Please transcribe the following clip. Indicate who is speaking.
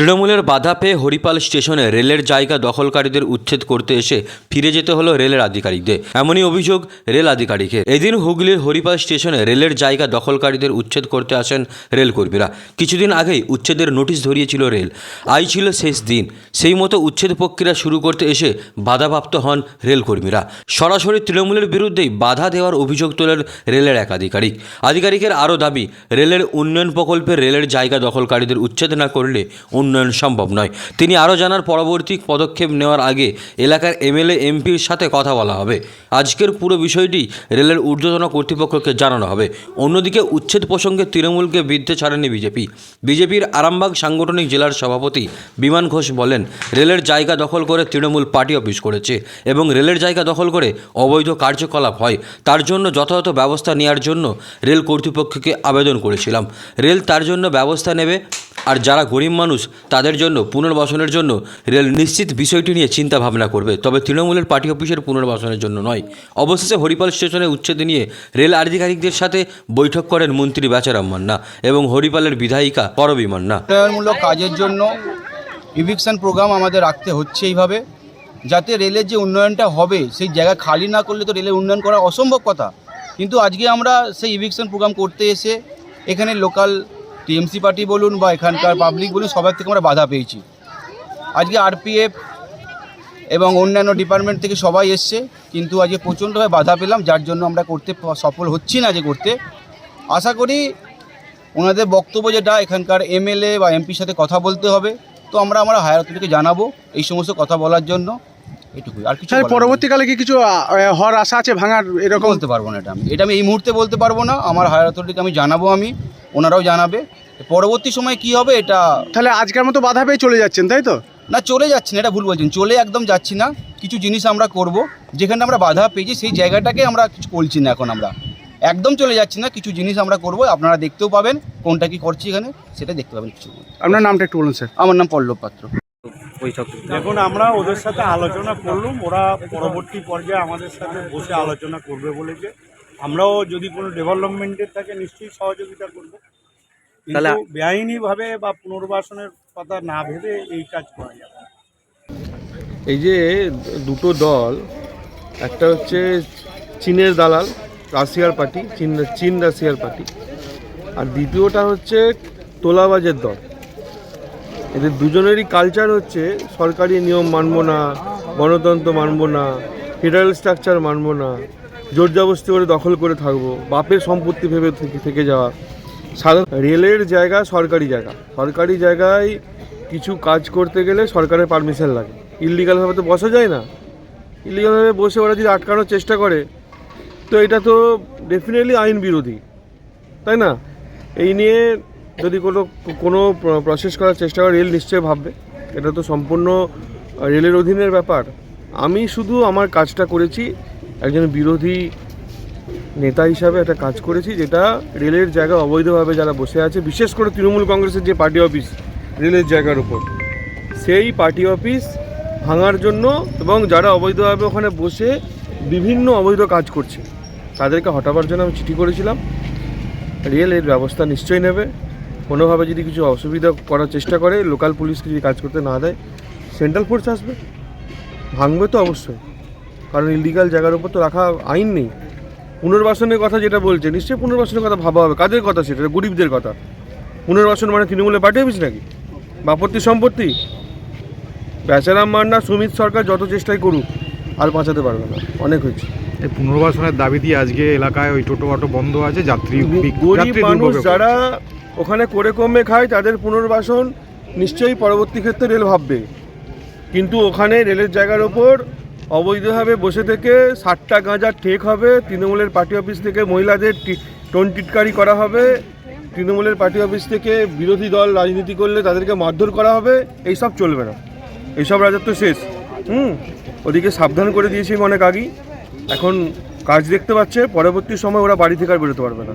Speaker 1: তৃণমূলের বাধা পেয়ে হরিপাল স্টেশনে রেলের জায়গা দখলকারীদের উচ্ছেদ করতে এসে ফিরে যেতে হলো রেলের আধিকারিকদের। এমনই অভিযোগ রেল আধিকারিকের। এদিন হুগলির হরিপাল স্টেশনে রেলের জায়গা দখলকারীদের উচ্ছেদ করতে আসেন রেলকর্মীরা। কিছুদিন আগেই উচ্ছেদের নোটিশ ধরিয়েছিল রেল। আজ ছিল শেষ দিন। সেই মতো উচ্ছেদ প্রক্রিয়া শুরু করতে এসে বাধাপ্রাপ্ত হন রেলকর্মীরা। সরাসরি তৃণমূলের বিরুদ্ধেই বাধা দেওয়ার অভিযোগ তোলেন রেলের এক আধিকারিক। আধিকারিকের আরও দাবি, রেলের উন্নয়ন প্রকল্পে রেলের জায়গা দখলকারীদের উচ্ছেদ না করলে উন্নয়ন সম্ভব নয়। তিনি আরও জানার পরবর্তী পদক্ষেপ নেওয়ার আগে এলাকার এমএলএ, এমপির সাথে কথা বলা হবে। আজকের পুরো বিষয়টি রেলের ঊর্ধ্বতন কর্তৃপক্ষকে জানানো হবে। অন্যদিকে, উচ্ছেদ প্রসঙ্গে তৃণমূলকে বিদ্ধে ছাড়েনি বিজেপি। বিজেপির আরামবাগ সাংগঠনিক জেলার সভাপতি বিমান ঘোষ বলেন, রেলের জায়গা দখল করে তৃণমূল পার্টি অফিস করেছে এবং রেলের জায়গা দখল করে অবৈধ কার্যকলাপ হয়। তার জন্য যথাযথ ব্যবস্থা নেওয়ার জন্য রেল কর্তৃপক্ষকে আবেদন করেছিলাম। রেল তার জন্য ব্যবস্থা নেবে আর যারা গরিব মানুষ, তাদের জন্য, পুনর্বাসনের জন্য রেল নিশ্চিত বিষয়টি নিয়ে চিন্তা ভাবনা করবে। তবে তৃণমূলের পার্টি অফিসের পুনর্বাসনের জন্য নয়। অবশেষে হরিপাল স্টেশনে উচ্ছেদ নিয়ে রেল আধিকারিকদের সাথে বৈঠক করেন মন্ত্রী বেচারাম মান্না এবং হরিপালের বিধায়িকা করবী মান্না।
Speaker 2: উন্নয়নমূলক কাজের জন্য ইভিকশন প্রোগ্রাম আমাদের রাখতে হচ্ছে এইভাবে, যাতে রেলের যে উন্নয়নটা হবে, সেই জায়গা খালি না করলে তো রেলের উন্নয়ন করা অসম্ভব কথা। কিন্তু আজকে আমরা সেই ইভিকশন প্রোগ্রাম করতে এসে, এখানে লোকাল টিএমসি পার্টি বলুন বা এখানকার পাবলিক বলুন সবার থেকে আমরা বাধা পেয়েছি। আজকে আরপিএফ এবং অন্যান্য ডিপার্টমেন্ট থেকে সবাই এসছে কিন্তু আজকে প্রচণ্ডভাবে বাধা পেলাম যার জন্য আমরা করতে সফল হচ্ছি না যে করতে। আশা করি ওনাদের বক্তব্য যেটা এখানকার এমএলএ বা এমপির সাথে কথা বলতে হবে। তো আমরা আমরা হায়ার অথরিটিকে জানাব এই সমস্ত কথা বলার জন্য। এটুকুই। আর কিছু।
Speaker 3: পরবর্তীকালে কি কিছু হওয়ার আশা আছে ভাঙার এরকম?
Speaker 2: বলতে পারব না এটা আমি। এটা আমি এই মুহূর্তে বলতে পারব না। আমার হায়ার অথরিটিকে আমি জানাব আমি। ওনারাও জানাবে। পরবর্তী সময় কি হবে এটা
Speaker 3: তাহলে আজকের মতো বাধা পেয়ে চলে যাচ্ছেন তাই তো?
Speaker 2: না চলে যাচ্ছি না এটা ভুল বলছেন। চলে একদম যাচ্ছি না। কিছু জিনিস আমরা করব। যেখানে আমরা বাধা পেয়েছি সেই জায়গাটাকে আমরা কিছু করছি না এখন আমরা। একদম চলে যাচ্ছি না কিছু জিনিস আমরা করব। আপনারা দেখতেও পাবেন কোনটা কি করছি এখানে সেটা দেখতে পাবেন কিছু।
Speaker 3: আপনার নামটা একটু বলুন স্যার।
Speaker 2: আমার নাম পল্লব পাত্র।
Speaker 4: দেখুন আমরা ওদের সাথে আলোচনা করলাম। ওরা পরবর্তী পর্যায়ে আমাদের সাথে বসে আলোচনা করবে বলেছে। আমরাও যদি কোনো ডেভেলপমেন্টের থাকে নিশ্চয়ই সহযোগিতা করব। বেআইনিভাবে বা পুনর্বাসনের কথা না ভেবে এই কাজ করা যাবে
Speaker 5: এই যে দুটো দল একটা হচ্ছে চীনের দালাল রাশিয়ার পার্টি চীন চীন রাশিয়ার পার্টি আর দ্বিতীয়টা হচ্ছে তোলাবাজের দল। এদের দুজনেরই কালচার হচ্ছে সরকারি নিয়ম মানব না গণতন্ত্র মানব না ফেডারেল স্ট্রাকচার মানব না জোর জবস্তি করে দখল করে থাকব বাপের সম্পত্তি ভেবে থেকে যাওয়া। রেলের জায়গা, সরকারি জায়গা। সরকারি জায়গায় কিছু কাজ করতে গেলে সরকারের পারমিশন লাগে। ইলিগালভাবে তো বসা যায় না। ইলিগালভাবে বসে ওরা যদি আটকানোর চেষ্টা করে, তো এটা তো ডেফিনেটলি আইন বিরোধী। তাই না? এই নিয়ে যদি কোনো কোনো প্রসেস করার চেষ্টা করে, রেল নিশ্চয়ই ভাববে। এটা তো সম্পূর্ণ রেলের অধীনের ব্যাপার। আমি শুধু আমার কাজটা করেছি, একজন বিরোধী নেতা হিসাবে একটা কাজ করেছি যেটা রেলের জায়গা অবৈধভাবে যারা বসে আছে, বিশেষ করে তৃণমূল কংগ্রেসের যে পার্টি অফিস রেলের জায়গার উপর, সেই পার্টি অফিস ভাঙার জন্য এবং যারা অবৈধভাবে ওখানে বসে বিভিন্ন অবৈধ কাজ করছে, তাদেরকে হটাবার জন্য আমি চিঠি করেছিলাম। রেল এর ব্যবস্থা নিশ্চয়ই নেবে। কোনোভাবে যদি কিছু অসুবিধা করার চেষ্টা করে, লোকাল পুলিশকে যদি কাজ করতে না দেয়, সেন্ট্রাল ফোর্স আসবে। ভাঙবে তো অবশ্যই। কারণ ইলিগাল জায়গার উপর তো রাখা আইন নেই। পুনর্বাসনের কথা যেটা বলছে নিশ্চয়ই পুনর্বাসনের কথা ভাবা হবে। কাদের কথা সেটা? গরিবদের কথা। পুনর্বাসন মানে তৃণমূলে পার্টি অফিস নাকি? বাপত্তি সম্পত্তি? বেচারাম মান্না সুমিত সরকার যত চেষ্টাই করুক আর বাঁচাতে পারবে না। অনেক হয়েছে।
Speaker 6: এই পুনর্বাসনের দাবি দিয়ে আজকে এলাকায় ওই টোটো অটো বন্ধ আছে যাত্রী
Speaker 5: গরিব মানুষ যারা ওখানে করে কমে খায় তাদের পুনর্বাসন নিশ্চয়ই পরবর্তী ক্ষেত্রে রেল ভাববে। কিন্তু ওখানে রেলের জায়গার ওপর অবৈধভাবে বসে থেকে ষাটটা গাঁজা ঠেক হবে। তৃণমূলের পার্টি অফিস থেকে মহিলাদের টি- টোন টিটকারি করা হবে। তৃণমূলের পার্টি অফিস থেকে বিরোধী দল রাজনীতি করলে তাদেরকে মারধর করা হবে। এইসব চলবে না। এইসব রাজত্ব শেষ। হুম? ওদিকে সাবধান করে দিয়েছি অনেক আগেই। এখন কাজ দেখতে পাচ্ছে, পরবর্তী সময় ওরা বাড়ি থেকে আর বেরোতে পারবে না।